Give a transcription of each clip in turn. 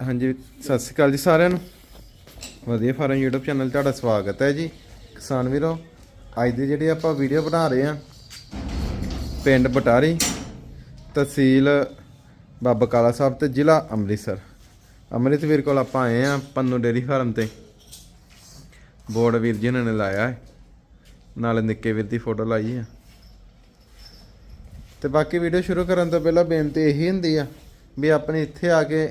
ਹਾਂਜੀ, ਸਤਿ ਸ਼੍ਰੀ ਅਕਾਲ ਜੀ ਸਾਰਿਆਂ ਨੂੰ। ਵਧੀਆ ਫਾਰਮ YouTube ਚੈਨਲ ਤੁਹਾਡਾ ਸਵਾਗਤ ਹੈ ਜੀ। ਕਿਸਾਨ ਵੀਰੋ, ਅੱਜ ਦੀ ਜਿਹੜੀ ਆਪਾਂ ਵੀਡੀਓ ਬਣਾ ਰਹੇ ਆ ਪਿੰਡ ਬਟਾਰੀ, ਤਹਿਸੀਲ ਬਾਬਾ ਕਾਲਾ ਸਾਹਿਬ ਤੇ ਜ਼ਿਲ੍ਹਾ ਅੰਮ੍ਰਿਤਸਰ। ਅੰਮ੍ਰਿਤ ਵੀਰ ਕੋਲ ਆਪਾਂ ਆਏ ਆ ਪੰਨੂ ਡੇਰੀ ਫਾਰਮ ਤੇ। ਬੋਰਡ ਵੀਰ ਜੀ ਨੇ ਲਾਇਆ ਹੈ। ਨਾਲ ਨਿੱਕੇ ਵੀਰ ਦੀ ਫੋਟੋ ਲਾਈ ਆ ਤੇ ਬਾਕੀ ਵੀਡੀਓ ਸ਼ੁਰੂ ਕਰਨ ਤੋਂ ਪਹਿਲਾਂ ਬੇਨਤੀ ਇਹੀ ਹੁੰਦੀ ਆ ਵੀ ਆਪਣੇ ਇੱਥੇ ਆ ਕੇ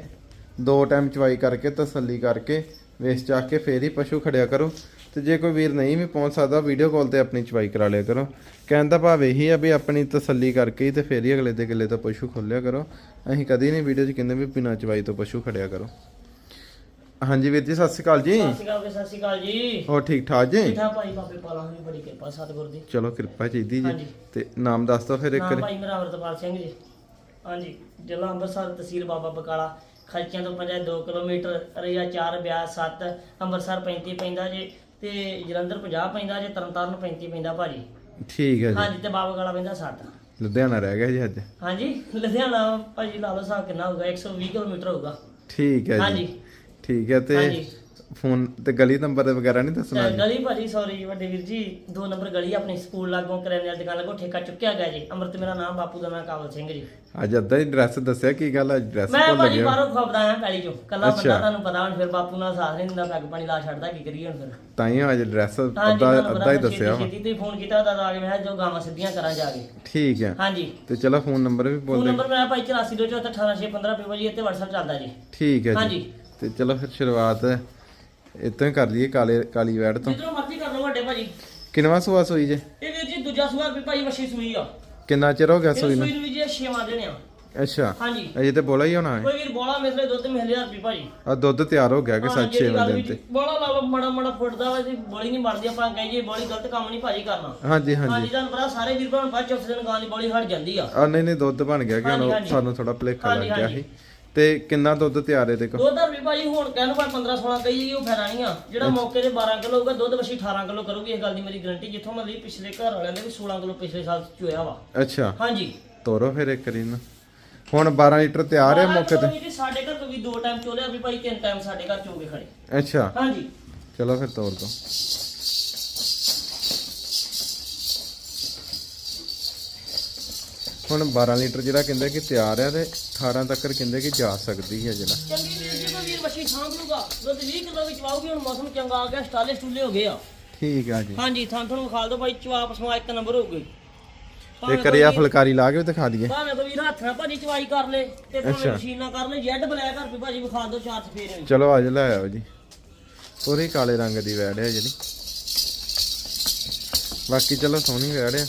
ਦੋ ਟਾਈਮ ਚਵਾਈ ਕਰਕੇ ਤਸੱਲੀ ਕਰਕੇ ਵੇਚ ਚੱਕ ਕੇ ਫੇਰ ਹੀ ਪਸ਼ੂ ਖੜਿਆ ਕਰੋ। ਤੇ ਜੇ ਕੋਈ ਵੀਰ ਨਹੀਂ ਵੀ ਪਹੁੰਚ ਸਕਦਾ ਵੀਡੀਓ ਕਾਲ ਤੇ ਆਪਣੀ ਚਵਾਈ ਕਰਾ ਲਿਆ ਕਰੋ। ਕਹਿਣ ਦਾ ਭਾਵ ਇਹੀ ਆ ਵੀ ਆਪਣੀ ਤਸੱਲੀ ਕਰਕੇ ਹੀ ਤੇ ਫੇਰ ਹੀ ਅਗਲੇ ਦੇ ਕਿੱਲੇ ਤੋਂ ਪਸ਼ੂ ਖੋਲਿਆ ਕਰੋ। ਅਸੀਂ ਕਦੀ ਨਹੀਂ ਵੀਡੀਓ 'ਚ ਕਹਿੰਦੇ ਵੀ ਬਿਨਾਂ ਚਵਾਈ ਤੋਂ ਪਸ਼ੂ ਖੜਿਆ ਕਰੋ। ਹਾਂਜੀ ਵੀਰ ਜੀ ਸਤਿ ਸ਼੍ਰੀ ਅਕਾਲ ਜੀ। ਸਤਿ ਸ਼੍ਰੀ ਅਕਾਲ ਜੀ, ਸਤਿ ਸ਼੍ਰੀ ਅਕਾਲ ਜੀ। ਹੋਰ ਠੀਕ ਠਾਕ ਜੀ? ਠੀਕ ਠਾਕ ਭਾਈ ਬਾਬੇ ਪਾਲਾ ਹੋਣੀ ਬੜੀ ਕਿਰਪਾ ਸਤਿਗੁਰ ਦੀ। ਚਲੋ ਕਿਰਪਾ ਚਾਹੀਦੀ ਜੀ। ਹਾਂਜੀ। ਤੇ ਨਾਮ ਦੱਸ ਦਿਓ ਫਿਰ ਇੱਕ ਨਾਮ ਵਾਰੀ। ਭਾਈ ਮੇਰਾ ਅਮਰਤਪਾਲ ਸਿੰਘ ਜੀ। ਹਾਂਜੀ ਜ਼ਿਲ੍ਹਾ ਅੰਮ੍ਰਿਤਸਰ ਤਹਿਸੀਲ ਬਾਬਾ ਬਕਾਲਾ। ਖਰਚਿਆਂ ਤੋਂ ਪੰਜਾ 2 ਕਿਲੋਮੀਟਰ ਰਈਆ 4 ਬਿਆਸ 7 ਅੰਮ੍ਰਿਤਸਰ 35 ਪੈਂਦਾ ਜੀ ਤੇ ਜਲੰਧਰ 50 ਪੈਂਦਾ ਜੀ ਤਰਨਤਾਰਨ 35 ਪੈਂਦਾ ਭਾਜੀ। ਠੀਕ ਹੈ ਜੀ। ਹਾਂਜੀ ਤੇ ਬਾਬਾ ਬਕਾਲਾ ਪੈਂਦਾ 7 ਲੁਧਿਆਣਾ ਰਹਿ ਗਿਆ ਜੀ ਅੱਜ? ਹਾਂਜੀ ਲੁਧਿਆਣਾ ਭਾਜੀ ਲਾ ਲਓ ਹਿਸਾਬ ਕਿੰਨਾ ਹੋਊਗਾ 120 ਕਿਲੋਮੀਟਰ ਹੋਊਗਾ। ਠੀਕ ਹੈ ਜੀ। ਹਾਂਜੀ। ਠੀਕ ਹੈ ਤੇ ਹਾਂਜੀ। ਫੋਨ ਤੇ ਗਲੀ ਨੰਬਰ ਵਗੈਰਾ ਨਹੀਂ ਦੱਸਣਾ ਤੇ ਜੀ? ਗਲੀ ਭਾਜੀ ਸੌਰੀ ਵੱਡੇ ਵੀਰ ਜੀ ਦੋ ਨੰਬਰ ਗਲੀ ਆਪਣੀ ਸਕੂਲ ਲਾਗੋਂ ਕਰਿਆਨੇ ਵਾਲੀ ਦੁਕਾਨ ਲਾਗੋਂ ਠੇਕਾ ਚੁੱਕਿਆ ਗਿਆ ਜੀ। ਅਮਰਤ ਮੇਰਾ ਨਾਮ ਬਾਪੂ ਦਾ ਨਾਮ ਕਾਬਲ ਸਿੰਘ ਜੀ। ਅੱਜ ਅੱਧਾ ਹੀ ਐਡਰੈਸ ਦੱਸਿਆ ਕੀ ਗੱਲ ਅੱਜ ਐਡਰੈਸ ਮੈਂ ਭੁੱਲ ਭਾਜੀ ਗਿਆ। ਬਾਹਰੋਂ ਖਬਰਾਂ ਆ ਪੈਲੀ ਚੋਂ। ਕੱਲਾ। ਬੰਦਾ ਤੁਹਾਨੂੰ ਪਤਾ ਹੁਣ ਫਿਰ ਬਾਪੂ ਨਾਲ ਸਾਥ ਨਹੀਂ ਦਿੰਦਾ ਪੈਗ ਪਾਣੀ ਲਾ ਛੱਡਦਾ ਕੀ ਕਰੀਏ ਹੁਣ ਫਿਰ? ਤਾਂ ਹੀ ਅੱਜ ਐਡਰੈਸ ਹਾਂਜੀ ਅੱਧਾ ਤੁਹਾਨੂੰ ਅੱਧਾ ਹੀ ਦੱਸਿਆ ਵਾ। ਛੇਤੀ ਤੇ ਫੋਨ ਕੀਤਾ ਤਾਂ ਆ ਕੇ ਮੈਂ ਕਿਹਾ ਜੋ ਗਾਵਾਂ ਸਿੱਧੀਆਂ ਕਰਾਂ ਜਾ ਕੇ। ਠੀਕ ਹੈ ਹਾਂਜੀ। ਤੇ ਚਲੋ ਫੋਨ ਨੰਬਰ ਵੀ ਫੋਨ ਬੋਲ ਦੇ ਨੰਬਰ ਮੇਰਾ ਭਾਈ 8424181615 ਪੇ ਭਾਜੀ ਇੱਥੇ WhatsApp ਚੱਲਦਾ ਜੀ। ਠੀਕ ਹੈ ਜੀ। ਹਾਂਜੀ। ਤੇ ਚਲੋ ਫਿਰ ਸ਼ੁਰੂਆਤ ਇਤੋਂ ਹੀ ਕਰ ਲਈਏ ਕਾਲੇ ਕਾਲੀ ਵੈੜ ਤੋਂ। ਜਿੱਧਰੋਂ ਮਰਜ਼ੀ ਕਰ ਲਓ ਵੱਡੇ ਭਾਜੀ। ਕਿੰਨਵਾ ਸੂਆ ਸੂਈ ਜੇ? ਇਹ ਵੀਰ ਜੀ ਦੂਜਾ ਸਵਾਲ ਵੀ ਭਾਈ ਵਸ਼ੀ ਸੂਈ ਆ। ਕਿੰਨਾ ਚਿਰ ਹੋ ਗਿਆ ਇਹ ਸੂਈ ਨੂੰ? ਸੂਈ ਨੂੰ ਵੀ ਜੀ ਛੇਵਾਂ ਦਿਨ ਆ। ਅੱਛਾ ਹਾਂਜੀ। ਅਜੇ ਤੇ ਬੋਲਾ ਹੀ ਹੋਣਾ ਹੈ। ਕੋਈ ਵੀਰ ਬੋਲਾ ਮਿਸਲੇ ਦੁੱਧ ਮਿਲ ਰਿਹਾ ਰੁਪਏ ਭਾਜੀ। ਆ ਦੁੱਧ ਤਿਆਰ ਹੋ ਗਿਆ ਕਿ ਹਾਂ, ਸੱਚ ਜਿਹੜੀ 6 ਗੱਲ ਦਿਨ ਵੀ ਤੇ। ਬੋਲਾ ਲਾ ਲਓ ਮੜਾ ਮੜਾ ਫੁੱਟਦਾ ਵਾ ਜੀ ਬੋਲੀ ਨਹੀਂ ਬਣਦੀ ਆਪਾਂ ਕਹੀਏ ਜੀ ਬੋਲੀ ਗਲਤ ਕੰਮ ਨਹੀਂ ਭਾਜੀ ਕਰਨਾ। ਹਾਂਜੀ ਹਾਂਜੀ। ਹਾਂਜੀ ਤੁਹਾਨੂੰ ਪਤਾ ਸਾਰੇ ਵੀਰ ਭਰਾ ਬਾਅਦ ਚੌਥੇ ਦਿਨ ਗਾਂ ਦੀ ਬੋਲੀ ਹਟ ਜਾਂਦੀ ਆ। ਆ ਨਹੀਂ ਨਹੀਂ ਦੁੱਧ ਬਣ ਗਿਆ ਕਿ ਹਾਂਜੀ, ਹੁਣ ਹਾਂਜੀ। ਸਾਨੂੰ ਥੋੜਾ ਭਲੇਖਾ ਲੱਗ ਗਿਆ ਹਾਂਜੀ। ਤੇ ਕਿੰਨਾ ਦੁੱਧ ਤਿਆਰ ਹੈ ਦੇਖੋ ਦੁੱਧ ਦਾ ਵੀ ਭਾਜੀ ਹੁਣ ਕਹਿਣ ਪਰ 15 16 ਕਹੀ ਜੀ ਉਹ ਫਾਇਦਾ ਨਹੀਂ ਆ। ਜਿਹੜਾ ਮੌਕੇ ਤੇ 12 ਕਿਲੋ ਹੋਊਗਾ ਦੁੱਧ ਵਸ਼ੀ 18 ਕਿਲੋ ਕਰੂਗੀ ਇਸ ਗੱਲ ਦੀ ਮੇਰੀ ਗਾਰੰਟੀ ਜਿੱਥੋਂ ਮੈਂ ਲਈ ਪਿਛਲੇ ਘਰ ਵਾਲਿਆਂ ਦੇ ਵੀ 16 ਕਿਲੋ ਪਿਛਲੇ ਸਾਲ ਚੋਇਆ ਵਾ। ਅੱਛਾ। ਹਾਂਜੀ। ਤੋਰੋ ਫਿਰ ਇੱਕ ਵਾਰੀ ਨਾ ਹੁਣ 12 ਲੀਟਰ ਤਿਆਰ ਹੈ ਮੌਕੇ ਤੇ? ਤੇ ਸਾਡੇ ਘਰ ਤੋਂ ਵੀ ਦੋ ਟਾਈਮ ਚੋਲਿਆ ਵੀ ਭਾਈ ਤਿੰਨ ਟਾਈਮ ਸਾਡੇ ਘਰ ਚੋਗੇ ਖੜੇ। ਅੱਛਾ। ਹਾਂਜੀ। ਚਲੋ ਫਿਰ ਤੋਰ ਦੋ। ਹੁਣ 12 ਲੀਟਰ ਜਿਹੜਾ ਕਹਿੰਦੇ ਕਿ ਤਿਆਰ ਹੈ ਤੇ 18 ਤੱਕ ਕਹਿੰਦੇ ਕਿ ਜਾ ਸਕਦੀ ਹੈ ਜਿਹੜਾ। ਚੰਗੀ ਵੀਰ ਜੀ ਕੋਈ ਵੀਰ ਵਸ਼ੀ ਸਾਂਭ ਲੂਗਾ ਦੁੱਧ 20 ਕਿਲੋ ਵਿੱਚ ਪਾਉਗੀ ਹੁਣ ਮੌਸਮ ਚੰਗਾ ਆ ਗਿਆ ਸਟਾਲੇ ਸਟੂਲੇ ਹੋ ਗਏ ਆ। ਠੀਕ ਆ ਜੀ। ਹਾਂਜੀ ਥਾਂ ਤੁਹਾਨੂੰ ਵਿਖਾ ਦਿਓ ਭਾਈ ਚਵਾਪ ਸਮਾ ਇੱਕ ਨੰਬਰ ਹੋਊਗੀ ਤੇ ਕਰਿਆ ਫੁਲਕਾਰੀ ਲਾ ਕੇ ਵੀ ਦਿਖਾ ਦਈਏ। ਭਾਵੇਂ ਕੋਈ ਵੀਰ ਹੱਥ ਨਾਲ ਭਾਜੀ ਚਵਾਈ ਕਰ ਲੇ ਤੇ ਭਾਵੇਂ ਅੱਛਾ। ਮਸ਼ੀਨ ਨਾਲ ਕਰ ਲੇ ਜੈਡ ਬਲੈਕ ਹਰਪੀ ਭਾਜੀ ਵਿਖਾ ਦਿਓ ਚਾਰ ਸਫੇਰੇ ਚਲੋ ਅੱਜ ਲੈ ਆਓ ਜੀ। ਪੂਰੀ ਕਾਲੇ ਰੰਗ ਦੀ ਵੈੜ ਹੈ ਜਿਹੜੀ। ਬਾਕੀ ਚਲੋ ਸੋਹਣੀ ਵੈੜ ਹੈ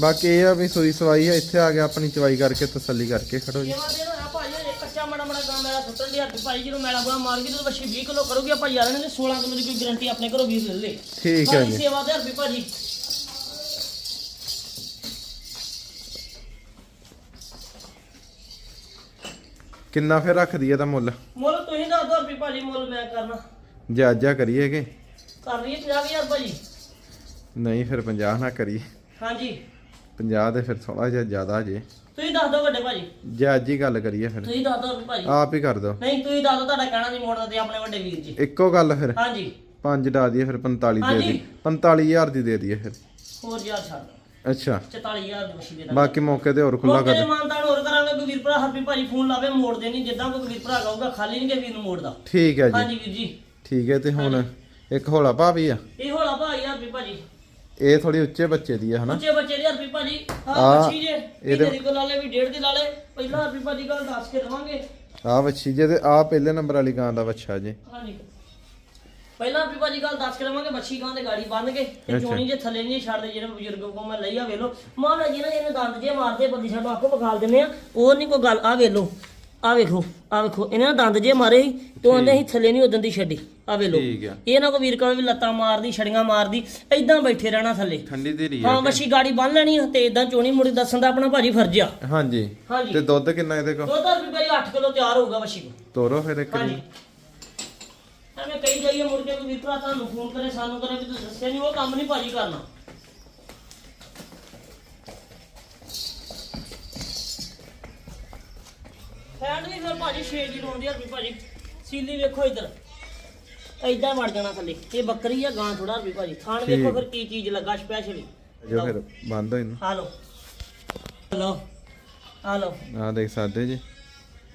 ਬਾਕੀ ਇਹ ਆ ਵੀ ਸੂਈ ਸਵਾਈ ਹੈ ਇੱਥੇ ਆ ਕੇ ਆਪਣੀ ਚਵਾਈ ਕਰਕੇ ਤਸੱਲੀ ਕਰਕੇ ਖੜੋ ਜੀ। ਸੇਵਾ ਦੇ ਨਾ ਭਾਜੀ ਇਹ ਕੱਚਾ ਮੜਾ ਮੜਾ ਗਾਂ ਮੇਰਾ ਸੁੱਟਣ ਦੀ ਹਰਪੀ ਭਾਜੀ ਜਦੋਂ ਮੈਲਾ ਬੁਲਾ ਮਾਰ ਗਈ ਤਾਂ ਬੱਚੀ 20 ਕਿਲੋ ਕਰੂਗੀ ਆਪਾਂ ਯਾਰ ਨੇ 16 ਕਿਲੋ ਦੀ ਕੋਈ ਗਾਰੰਟੀ ਆਪਣੇ ਘਰੋਂ ਵੀਰ ਲੈ ਲੇ। ਠੀਕ ਹੈ ਭਾਜੀ ਜੀ। ਸੇਵਾ ਦੇ ਹਰਪੀ ਭਾਜੀ। ਕਿੰਨਾ ਫਿਰ ਰੱਖ ਦਈਏ ਤਾਂ ਮੁੱਲ? ਮੁੱਲ ਤੁਸੀਂ ਦੱਸ ਦਿਓ ਹਰਪੀ ਭਾਜੀ ਮੁੱਲ ਮੈਂ ਕਰਨਾ। ਜਾਇਜ਼ਾ ਕਰੀਏਗੇ ਕਰ ਲਈਏ 50000 ਭਾਜੀ। ਨਹੀਂ ਫਿਰ 50 ਨਾ ਕਰੀਏ। ਹਾਂਜੀ। 50 ਦੇ ਫਿਰ ਥੋੜਾ ਜਿਹਾ ਜ਼ਿਆਦਾ ਜੇ। ਤੁਸੀਂ ਦੱਸ ਦਿਓ ਵੱਡੇ ਭਾਜੀ। ਜਾਇਜ਼ ਹੀ ਗੱਲ ਕਰੀਏ ਫਿਰ। ਤੁਸੀਂ ਦੱਸ ਦਿਓ ਭਾਜੀ। ਆਪ ਹੀ ਕਰ ਦਿਓ। ਨਹੀਂ ਤੁਸੀਂ ਦੱਸ ਦਿਓ ਤੁਹਾਡਾ ਕਹਿਣਾ ਨਹੀਂ ਮੋੜਦਾ ਤੇ ਆਪਣੇ ਵੱਡੇ ਵੀਰ ਜੀ। ਇੱਕੋ ਗੱਲ ਫਿਰ। ਹਾਂਜੀ। 5 ਡਾ ਦਈਏ ਫਿਰ 45 ਦੇ। ਦੀ 45000 ਦੀ ਦੇ ਦਈਏ ਫਿਰ। ਹੋਰ ਯਾਰ ਛੱਡ ਅੱਛਾ। 44000 ਦੀ ਮਸ਼ੀਨ ਦੇ ਬਾਕੀ ਮੌਕੇ ਤੇ ਹੋਰ ਖੁੱਲਾ ਕਰ ਤੇ ਮਾਨਤਾਨ ਹੋਰ ਕਰਾਂਗੇ ਕੋਈ ਵੀਰ ਭਰਾ ਹਰਪੀ ਭਾਜੀ ਫੋਨ ਲਾਵੇ ਮੋੜ ਦੇਣੀ ਜਿੱਦਾਂ ਕੋਈ ਵੀਰ ਭਰਾ ਕਹੂਗਾ ਖਾਲੀ ਨਹੀਂ ਕਿ ਵੀਰ ਨੂੰ ਮੋੜਦਾ। ਠੀਕ ਹੈ ਜੀ। ਹਾਂਜੀ ਵੀਰ ਜੀ। ਠੀਕ ਹੈ ਤੇ ਹੁਣ ਇੱਕ ਹੋਲਾ ਭਾਵੀ ਆ। ਇਹ ਹੋਲਾ ਭਾਈ ਹਰਪੀ ਭਾਜੀ ਇਹ ਥੋੜੀ ਉੱਚੇ ਬੱਚੇ ਦੀ ਆ ਹਨਾ? ਉੱਚੇ ਬੱਚੇ ਦੇ ਹਰਪੀ ਭਾਜੀ। ਹਾਂ ਆ, ਬੱਚੀ ਜੇ ਇਹਦੇ- ਇਹਦੇ ਦੀ ਕੋ ਲਾਲੇ ਵੀ ਡੇਢ ਦੀ ਲਾਲੇ ਪਹਿਲਾਂ ਹਰਪੀ ਭਾਜੀ ਗੱਲ ਦੱਸ ਕੇ ਦਵਾਂਗੇ। ਆ ਵੱਛੀ ਜੇ ਤੇ ਆ ਪਹਿਲੇ ਨੰਬਰ ਵਾਲੀ ਗਾਂ ਦਾ ਵੱਛਾ ਜੇ। ਹਾਂਜੀ। ਪਹਿਲਾਂ ਹਰਪੀ ਭਾਜੀ ਗੱਲ ਦੱਸ ਕੇ ਦਵਾਂਗੇ ਬੱਚੀ ਗਾਂ ਦੇ ਗਾੜੀ ਬੰਨ ਕੇ ਤੇ ਅੱਛਾ। ਚੋਣੀ ਜੇ ਥੱਲੇ ਨਹੀਂ ਛੱਡਦੇ ਜਿਹੜੇ ਬਜ਼ੁਰਗ ਕੋ ਮੈਂ ਲਈ ਆ ਵੇਲੋ। ਮਹਾਰਾਜ ਜੀ ਨੇ ਇਹਨੂੰ ਦੰਦ ਜੇ ਮਾਰਦੇ ਬੰਦੀ ਛੱਡ ਆਖੋ ਵਿਖਾਲ ਦਿੰਦੇ ਆ। ਉਹ ਨਹੀਂ ਕੋਈ ਗੱਲ ਆ ਵੇਲੋ। ਆ ਵੇਖੋ ਆ ਵੇਖੋ ਇਹਨਾਂ ਨੇ ਦੰਦ ਜੇ ਮਾਰੇ ਸੀ ਤੇ ਉਹਨੇ ਹੀ ਥੱਲੇ ਨਹੀਂ ਉਦਣ ਦੀ ਛੱਡੀ। ਆ ਠੀਕ ਆ। ਇਹ ਨਾ ਕੋ ਵੀਰ ਕਹੇ ਵੀ ਲੱਤਾਂ ਮਾਰਦੀ ਛੜੀਆਂ ਮਾਰਦੀ ਐਦਾਂ ਬੈਠੇ ਰਹਿਣਾ ਥੱਲੇ। ਠੰਡੀ ਧੀਰੀ ਹਾਂ ਆ ਮੱਛੀ ਗਾੜੀ ਬੰਨ ਲੈਣੀ ਆ ਤੇ ਇਦਾਂ ਚੋਣੀ ਮੁੜੀ ਦੱਸਣ ਦਾ ਆਪਣਾ ਭਾਜੀ ਫਰਜ਼ ਆ। ਹਾਂਜੀ। ਹਾਂਜੀ। ਤੇ ਦੁੱਧ ਕਿੰਨਾ ਇਹਦੇ ਕੋ ਦੁੱਧ ਵੀ ਭਾਈ 8 ਕਿਲੋ ਤਿਆਰ ਹੋਊਗਾ ਮੱਛੀ ਕੋ ਤੋਰੋ ਫਿਰ ਇੱਕ ਹਾਂਜੀ। ਐਵੇਂ ਕਈ ਜਾਈਏ ਮੁੜ ਕੇ ਵੀਰ ਭਰਾ ਤੁਹਾਨੂੰ ਫੋਨ ਕਰੇ ਸਾਨੂੰ ਕਰੇ ਵੀ ਤੁਸੀਂ ਦੱਸਿਆ ਨਹੀਂ ਉਹ ਕੰਮ ਨਹੀਂ ਭਾਜੀ ਕਰਨਾ। ਵੀ ਫਿਰ ਭਾਜੀ 6 ਦੀ ਲਾਉਂਦੀ ਆ ਵੀ ਭਾਜੀ। ਸੀਲੀ ਵੇਖੋ ਇੱਧਰ। ਐਦਾਂ ਵੜ ਜਾਣਾ ਥੱਲੇ। ਇਹ ਬੱਕਰੀ ਆ ਗਾਂ ਥੋੜਾ ਵੀ ਭਾਜੀ। ਥਾਣ ਵੇਖੋ। ਫਿਰ ਕੀ ਚੀਜ਼ ਲੱਗਾ ਸਪੈਸ਼ਲੀ ਜੋ ਫਿਰ ਬੰਦ ਹੋਈ ਨੂੰ। ਆ ਲਓ। ਲਓ। ਆ ਲਓ। ਆ ਦੇਖ ਸਕਦੇ ਜੀ।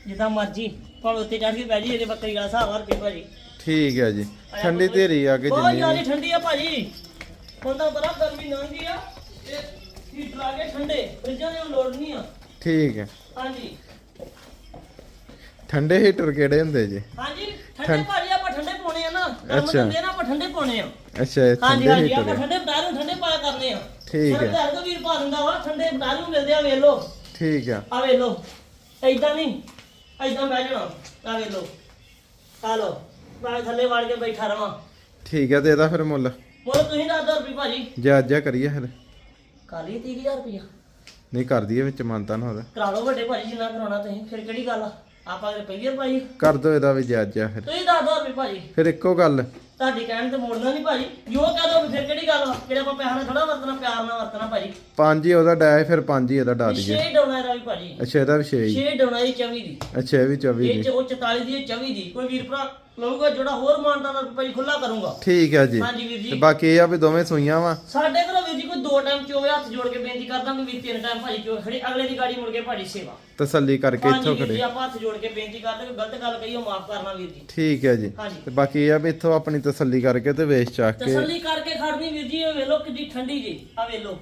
ਜਿੱਦਾਂ ਮਰਜ਼ੀ। ਭਾਵੇਂ ਉੱਤੇ ਚੜ ਕੇ ਬਹਿ ਜੀ ਇਹਦੇ ਬੱਕਰੀ ਵਾਲਾ ਹਿਸਾਬ ਰੁਪਏ ਭਾਜੀ। ਠੀਕ ਹੈ ਜੀ। ਠੰਡੀ ਧੀਰੀ ਆ ਕੇ ਬਹੁਤ ਜ਼ਿਆਦਾ। ਠੰਡੀ ਆ ਭਾਜੀ। ਹੁਣ ਤਾਂ ਬੜਾ ਗਰਮੀ ਲੰਘੀ ਆ। ਇਹ ਹੀਟਰ ਆ ਗਏ ਠੰਡੇ। ਫਰਿੱਜਾਂ ਦੀ ਲੋੜ ਨਹੀਂ ਆ। ਠੀਕ ਹੈ ਹਾਂਜੀ। ਠੰਡੇ ਹੀਟਰ ਕਿਹੜੇ ਹੁੰਦੇ ਜੀ? ਹਾਂਜੀ ਠੰਡੇ ਭਾਜੀ ਆਪਾਂ ਠੰਡੇ ਪਾਉਣੇ ਆ ਨਾ। ਗਰਮ ਅੱਛਾ। ਹੁੰਦੇ ਆ ਨਾ ਆਪਾਂ ਠੰਡੇ ਪਾਉਣੇ ਆ। ਅੱਛਾ ਇਹ ਹਾਂਜੀ ਠੰਡੇ ਹਾਂਜੀ ਆਪਾਂ ਹੀਟਰ ਹੈ। ਠੰਡੇ ਬਟਾਰੂ ਠੰਡੇ ਪਾਇਆ ਕਰਨੇ ਆ। ਠੀਕ ਹੈ। ਘਰ ਤੋਂ ਵੀਰ ਪਾ ਦਿੰਦਾ ਵਾ ਠੰਡੇ ਬਟਾਰੂ ਮਿਲਦੇ ਆ ਵੇਖ ਲਓ। ਠੀਕ ਆ। ਆ ਵੇਖ ਲਓ। ਐਦਾਂ ਨਹੀਂ ਐਦਾਂ ਬਹਿ ਜਾਣਾ। ਆ ਵੇਖ ਲਓ। ਆ ਲਓ। ਮੈਂ ਥੱਲੇ ਵੜ ਕੇ ਬੈਠਾ ਰਵਾਂ। ਠੀਕ ਹੈ ਤੇ ਇਹਦਾ ਫਿਰ ਮੁੱਲ। ਮੁੱਲ ਤੁਸੀਂ ਦੱਸ ਦੋ ਰੁਪਏ ਭਾਜੀ। ਜੇ ਅੱਜ ਆ ਕਰੀਏ ਫਿਰ। ਕਰ ਲਈ 30000 ਰੁਪਇਆ ਨਹੀਂ ਕਰ ਦਈਏ ਵਿੱਚ ਮੰਨਤਾ ਨਾ ਉਹਦਾ। ਕਰਾ ਲਓ ਵੱਡੇ ਭਾਜੀ ਜਿੰਨਾ ਕਰਾਉਣਾ ਤੁਸੀਂ। ਫਿਰ ਕਿਹੜੀ ਗੱਲ ਆ? ਆਪਾਂ ਵਾਰ ਭਾਜੀ? ਕਰ ਦੋ ਇਹਦਾ ਵੀ ਜੇ ਅੱਜ ਆ ਫਿਰ। ਤੁਸੀਂ ਦੱਸ ਦੋ ਰੁਪਏ ਭਾਜੀ। ਫਿਰ ਇੱਕੋ ਗੱਲ। ਤੁਹਾਡੀ ਕਹਿਣ ਤੇ ਮੋੜਨਾ ਨਹੀਂ ਭਾਜੀ। ਜੋ ਕਹਿ ਦੋ ਫਿਰ ਕਿਹੜੀ ਗੱਲ ਵਾ ਕਿਹੜੇ ਆਪਾਂ ਪੈਸਾ ਨਾਲ ਥੋੜਾ ਵਰਤਣਾ ਪਿਆਰ ਨਾਲ ਵਰਤਣਾ ਭਾਜੀ। ਪੰਜ ਹੀ ਉਹਦਾ ਡਾਇ ਫਿਰ ਪੰਜ ਹੀ ਇਹਦਾ ਡਾ ਦਈਏ ਛੇ ਡਾਉਣਾ ਰਵੀ ਭਾਜੀ। ਅੱਛਾ ਇਹਦਾ ਵੀ 6 ਹੀ। ਛੇ ਡਾਉਣਾ ਦੀ 24 ਦੀ। ਅੱਛਾ ਇਹ ਵੀ 24 ਇਹ ਚ ਉਹ 44 ਦੀ ਇਹ 24 ਦੀ। ਕੋਈ ਵੀਰ ਭਰਾ? ਲਊਗਾ ਜਿਹੜਾ ਹੋਰ ਮਾਨਤਾ ਦਾ ਭਾਜੀ ਖੁੱਲਾ ਕਰੂੰਗਾ। ਠੀਕ ਹੈ ਜੀ। ਹਾਂਜੀ ਵੀਰ ਤੇ ਜੀ ਬਾਕੀ ਇਹ ਆ ਵੀ ਦੋਵੇਂ ਸੂਈਆਂ ਵਾ। ਸਾਡੇ ਘਰੋਂ ਵੀਰ ਜੀ ਕੋਈ ਦੋ ਟਾਈਮ ਚੋਵੇ ਹੱਥ ਜੋੜ ਕੇ ਬੇਨਤੀ ਕਰਦਾ ਕਿ ਵੀਰ ਤਿੰਨ ਟਾਈਮ ਭਾਜੀ ਚੋ ਖੜੇ ਅਗਲੇ ਦੀ ਗਾੜੀ ਮੁੜ ਕੇ ਭਾਜੀ ਸੇਵਾ। ਤਸੱਲੀ ਕਰਕੇ ਹਾਂਜੀ ਇੱਥੋਂ ਵੀਰ ਜੀ ਖੜੇ। ਆਪਾਂ ਹੱਥ ਜੋੜ ਕੇ ਬੇਨਤੀ ਕਰਦੇ ਕਿ ਗਲਤ ਗੱਲ ਕਹੀ ਉਹ ਮਾਫ ਕਰਨਾ ਵੀਰ ਜੀ। ਠੀਕ ਹੈ ਜੀ। ਹਾਂਜੀ। ਤੇ ਬਾਕੀ ਇਹ ਆ ਵੀ ਇੱਥੋਂ ਆਪਣੀ ਤਸੱਲੀ ਕਰਕੇ ਤੇ ਵੇਚ ਚੱਕ ਕੇ ਤਸੱਲੀ ਕਰਕੇ ਖੜਨੀ ਵੀਰ ਜੀ ਇਹ ਵੇਖ ਲਓ ਕਿੰਨੀ ਠੰਡੀ ਜੀ ਆ ਵੇਖ ਲਓ